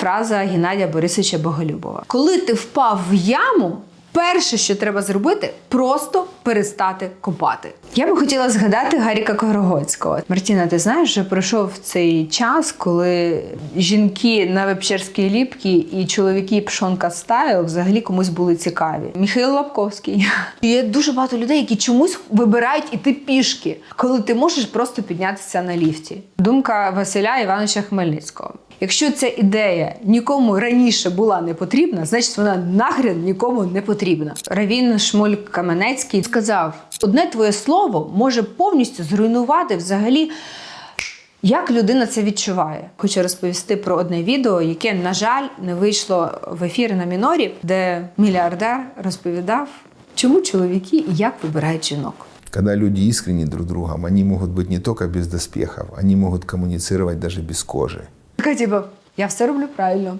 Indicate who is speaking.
Speaker 1: Фраза Геннадія Борисовича Боголюбова. Коли ти впав в яму, перше, що треба зробити, просто перестати копати. Я би хотіла згадати Гаріка Корогоцького. Мартіна, ти знаєш, що пройшов цей час, коли жінки на вебчерській ліпкі і чоловіки пшонка стайл взагалі комусь були цікаві. Михайло Лапковський. Є дуже багато людей, які чомусь вибирають іти пішки, коли ти можеш просто піднятися на ліфті. Думка Василя Івановича Хмельницького. Якщо ця ідея нікому раніше була не потрібна, значить вона нахрен нікому не потрібна. Равін Шмуль Каменецький сказав: одне твоє слово може повністю зруйнувати взагалі. Як людина це відчуває? Хочу розповісти про одне відео, яке, на жаль, не вийшло в ефір на мінорі, де мільярдер розповідав, чому чоловіки і як вибирають жінок.
Speaker 2: Когда люди искренни друг с другом, они могут быть не только без доспехов, они могут коммуницировать даже без кожи.
Speaker 1: Така, типу, я все роблю правильно.